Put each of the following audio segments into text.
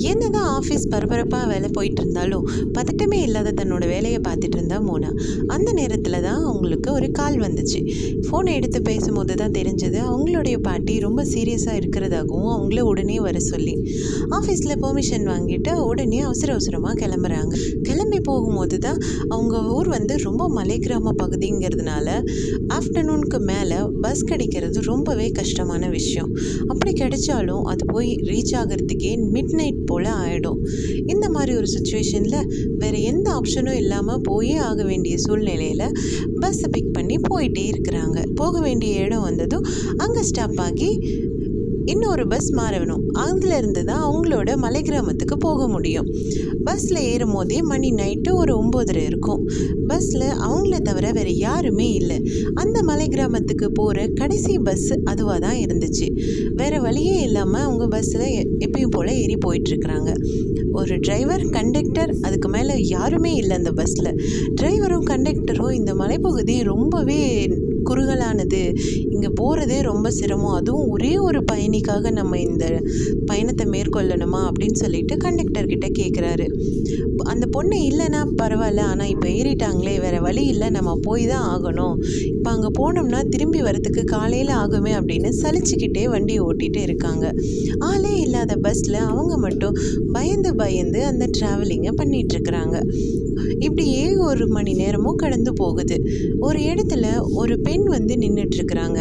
என்னதான் ஆஃபீஸ் பரபரப்பாக வேலை போயிட்டு இருந்தாலும் பதட்டமே இல்லாத தன்னோட வேலையை பார்த்துட்டு இருந்தா மோனா. அந்த நேரத்தில் தான் அவங்களுக்கு ஒரு கால் வந்துச்சு. ஃபோனை எடுத்து பேசும்போது தான் தெரிஞ்சது அவங்களுடைய பாட்டி ரொம்ப சீரியஸாக இருக்கிறதாகவும் அவங்கள உடனே வர சொல்லி ஆஃபீஸில் பெர்மிஷன் வாங்கிட்டு உடனே அவசர அவசரமாக கிளம்புறாங்க. கிளம்பி போகும்போது தான் அவங்க ஊர் வந்து ரொம்ப மலை கிராம பகுதிங்கிறதுனால ஆஃப்டர்நூனுக்கு மேலே பஸ் கிடைக்கிறது ரொம்பவே கஷ்டமான விஷயம். அப்படி கிடைச்சாலும் அது போய் ரீச் ஆகிறதுக்கே மிட் நைட் போல் ஆகிடும் இந்த மாதிரி ஒரு சுச்சுவேஷனில் வேறு எந்த ஆப்ஷனும் இல்லாமல் போயே ஆக வேண்டிய சூழ்நிலையில் பஸ்ஸை பிக் பண்ணி போயிட்டே இருக்கிறாங்க. போக வேண்டிய இடம் வந்ததும் அங்கே ஸ்டாப் ஆகி இன்னொரு பஸ் மாறணும். அதுல தான் அவங்களோட மலை கிராமத்துக்கு போக முடியும். பஸ்ஸில் ஏறும் போதே மணி நைட்டு ஒரு ஒம்போதரை இருக்கும். பஸ்ஸில் அவங்கள தவிர வேறு யாருமே இல்லை. அந்த மலை கிராமத்துக்கு போகிற கடைசி பஸ் அதுவாக தான் இருந்துச்சு. வேறு வழியே இல்லாமல் அவங்க பஸ்ஸில் எப்பயும் போல் ஏறி போயிட்டுருக்குறாங்க. ஒரு டிரைவர் கண்டக்டர் அதுக்கு மேலே யாருமே இல்லை அந்த பஸ்ஸில் டிரைவரும் கண்டக்டரும் இந்த மலைப்பகுதி ரொம்பவே குறுகலானது. இங்கே போகிறதே ரொம்ப சிரமம். அதுவும் ஒரே ஒரு பயணிக்காக நம்ம இந்த பயணத்தை மேற்கொள்ளணுமா அப்படின்னு சொல்லிட்டு கண்டக்டர்கிட்ட கேட்குறாரு அந்த பொண்ணு இல்லைன்னா பரவாயில்ல. ஆனால் இப்போ ஏறிட்டாங்களே வேறு வழி இல்லை. நம்ம போய் தான் ஆகணும். இப்போ அங்கே போனோம்னா திரும்பி வரத்துக்கு காலையில் ஆகுமே அப்படின்னு சலிச்சுக்கிட்டே வண்டி ஓட்டிகிட்டு இருக்காங்க. ஆளே இல்லாத பஸ்ஸில் அவங்க மட்டும் பயந்து பயந்து அந்த ட்ராவலிங்கை பண்ணிகிட்ருக்குறாங்க இப்படியே ஒரு மணி நேரமும் கடந்து போகுது. ஒரு இடத்துல ஒரு பெண் பெண் வந்து நின்றுட்டுருக்குறாங்க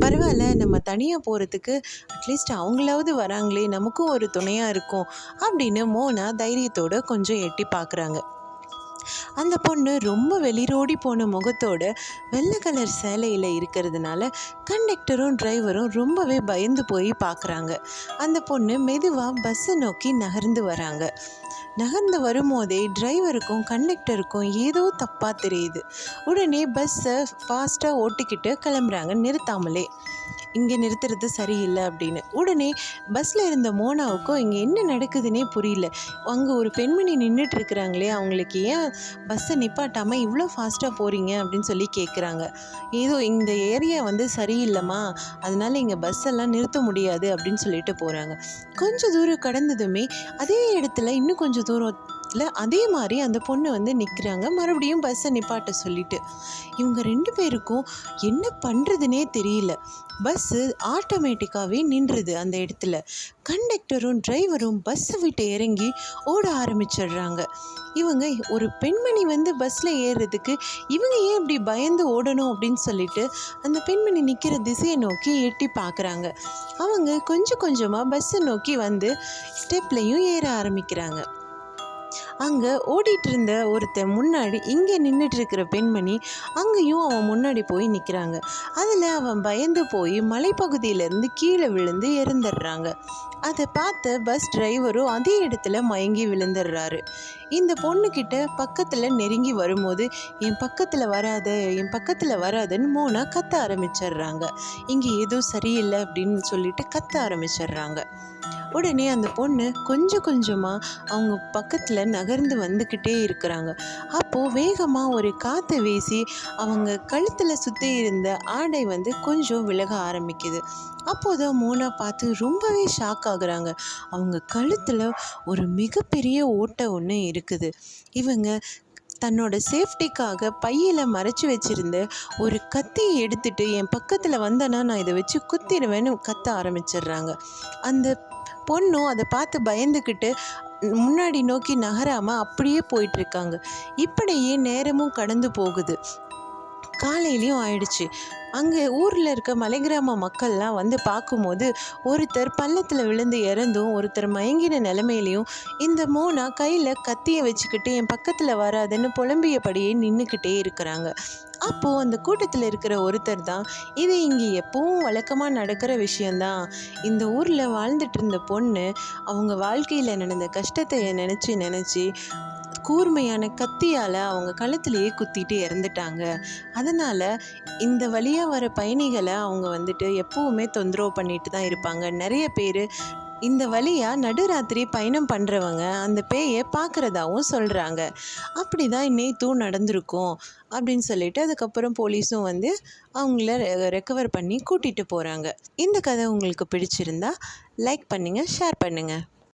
பரவாயில்ல நம்ம தனியாக போகிறதுக்கு அட்லீஸ்ட் அவங்களாவது வராங்களே நமக்கும் ஒரு துணையாக இருக்கும் அப்படின்னு மோனா தைரியத்தோடு கொஞ்சம் எட்டி பார்க்குறாங்க அந்த பொண்ணு ரொம்ப வெளிரோடி போன முகத்தோட வெள்ளை கலர் சேலையில் இருக்கிறதுனால கண்டக்டரும் டிரைவரும் ரொம்பவே பயந்து போய் பார்க்குறாங்க அந்த பொண்ணு மெதுவாக பஸ்ஸை நோக்கி நகர்ந்து வராங்க. நகர்ந்து வரும்போதே டிரைவருக்கும் கண்டக்டருக்கும் ஏதோ தப்பாக தெரியுது. உடனே பஸ்ஸை ஃபாஸ்ட்டாக ஓட்டிக்கிட்டு கிளம்புறாங்க நிறுத்தாமலே. இங்கே நிறுத்துறது சரியில்லை அப்படின்னு. உடனே பஸ்ஸில் இருந்த மோனாவுக்கும் இங்கே என்ன நடக்குதுன்னே புரியல. அங்கே ஒரு பெண்மணி நின்றுட்டு இருக்கிறாங்களே அவங்களுக்கு ஏன் பஸ்ஸை நிப்பாட்டாமல் இவ்வளோ ஃபாஸ்ட்டாக போகிறீங்க அப்படின்னு சொல்லி கேட்குறாங்க ஏதோ இந்த ஏரியா வந்து சரியில்லைம்மா அதனால இங்கே பஸ்ஸெல்லாம் நிறுத்த முடியாது அப்படின்னு சொல்லிட்டு போகிறாங்க கொஞ்சம் தூரம் கடந்ததுமே அதே இடத்துல இன்னும் கொஞ்சம் தூரம் இடத்துல அதே மாதிரி அந்த பொண்ணு வந்து நிற்கிறாங்க மறுபடியும் பஸ்ஸை நிப்பாட்ட சொல்லிட்டு. இவங்க ரெண்டு பேருக்கும் என்ன பண்ணுறதுனே தெரியல. பஸ்ஸு ஆட்டோமேட்டிக்காகவே நின்றுது அந்த இடத்துல. கண்டக்டரும் டிரைவரும் பஸ்ஸை விட்டு இறங்கி ஓட ஆரம்பிச்சிடுறாங்க. இவங்க ஒரு பெண்மணி வந்து பஸ்ஸில் ஏறுறதுக்கு இவங்க ஏன் இப்படி பயந்து ஓடணும் அப்படின்னு சொல்லிட்டு அந்த பெண்மணி நிற்கிற திசையை நோக்கி எட்டி பார்க்குறாங்க அவங்க கொஞ்சம் கொஞ்சமாக பஸ்ஸை நோக்கி வந்து ஸ்டெப்லையும் ஏற ஆரம்பிக்கிறாங்க. அங்கே ஓடிட்டு இருந்த ஒருத்தன் முன்னாடி இங்கே நின்றுட்டு இருக்கிற பெண்மணி அங்கேயும் அவன் முன்னாடி போய் நிற்கிறாங்க அதில் அவன் பயந்து போய் மலைப்பகுதியிலேருந்து கீழே விழுந்து இறந்துடுறாங்க அதை பார்த்த பஸ் டிரைவரும் அதே இடத்துல மயங்கி விழுந்துடுறாரு. இந்த பொண்ணுக்கிட்ட பக்கத்தில் நெருங்கி வரும்போது என் பக்கத்தில் வராத என் பக்கத்தில் வராதுன்னு மோனா கத்த ஆரம்பிச்சிடுறாங்க. இங்கே ஏதோ சரியில்லை அப்படின்னு சொல்லிட்டு கத்த ஆரம்பிச்சிடுறாங்க. உடனே அந்த பொண்ணு கொஞ்சம் கொஞ்சமாக அவங்க பக்கத்தில் நகர்ந்து வந்துக்கிட்டே இருக்கிறாங்க. அப்போது வேகமாக ஒரு காற்று வீசி அவங்க கழுத்தில் சுற்றி இருந்த ஆடை வந்து கொஞ்சம் விலக ஆரம்பிக்குது. அப்போது மோனா பார்த்து ரொம்பவே ஷாக் ஆகுறாங்க. அவங்க கழுத்தில் ஒரு மிகப்பெரிய ஓட்டை ஒன்று இருக்குது. இவங்க தன்னோட சேஃப்டிக்காக பையில் மறைச்சி வச்சிருந்த ஒரு கத்தியை எடுத்துட்டு என் பக்கத்தில் வந்தேன்னா நான் இதை வச்சு குத்திடுவேன்னு கத்த ஆரம்பிச்சிடுறாங்க. அந்த பொண்ணும் அதை பார்த்து பயந்துக்கிட்டு முன்னாடி நோக்கி நகராமல் அப்படியே போயிட்டுருக்காங்க இப்படியே நேரமும் கடந்து போகுது. காலையிலையும் ஆயிடுச்சு. அங்கே ஊரில் இருக்க மலை கிராம மக்கள்லாம் வந்து பார்க்கும்போது ஒருத்தர் பள்ளத்தில் விழுந்து இறந்தும் ஒருத்தர் மயங்கின நிலமையிலையும் இந்த மோனா கையில் கத்தியை வச்சுக்கிட்டு என் பக்கத்தில் வராதுன்னு புலம்பியபடியே நின்றுக்கிட்டே இருக்கிறாங்க. அப்போது அந்த கூட்டத்தில் இருக்கிற ஒருத்தர் தான் இது இங்கே எப்பவும் வழக்கமாக நடக்கிற விஷயந்தான் இந்த ஊரில் வாழ்ந்துட்டு இருந்த பொண்ணு அவங்க வாழ்க்கையில் நடந்த கஷ்டத்தை நினச்சி நினச்சி கூர்மையான கத்தியால் அவங்க கழுத்துலேயே குத்திட்டு இறந்துட்டாங்க. அதனால் இந்த வழியாக வர பயணிகளை அவங்க வந்துட்டு எப்போவுமே தொந்தரவு பண்ணிட்டு தான் இருப்பாங்க. நிறைய பேர் இந்த வழியாக நடுராத்திரி பயணம் பண்ணுறவங்க அந்த பேயை பார்க்குறதாவும் சொல்கிறாங்க அப்படி தான் நேத்தும் நடந்திருக்கும் அப்படின்னு சொல்லிட்டு அதுக்கப்புறம் போலீஸும் வந்து அவங்கள ரெக்கவர் பண்ணி கூட்டிகிட்டு போகிறாங்க இந்த கதை உங்களுக்கு பிடிச்சிருந்தா லைக் பண்ணுங்கள் ஷேர் பண்ணுங்கள்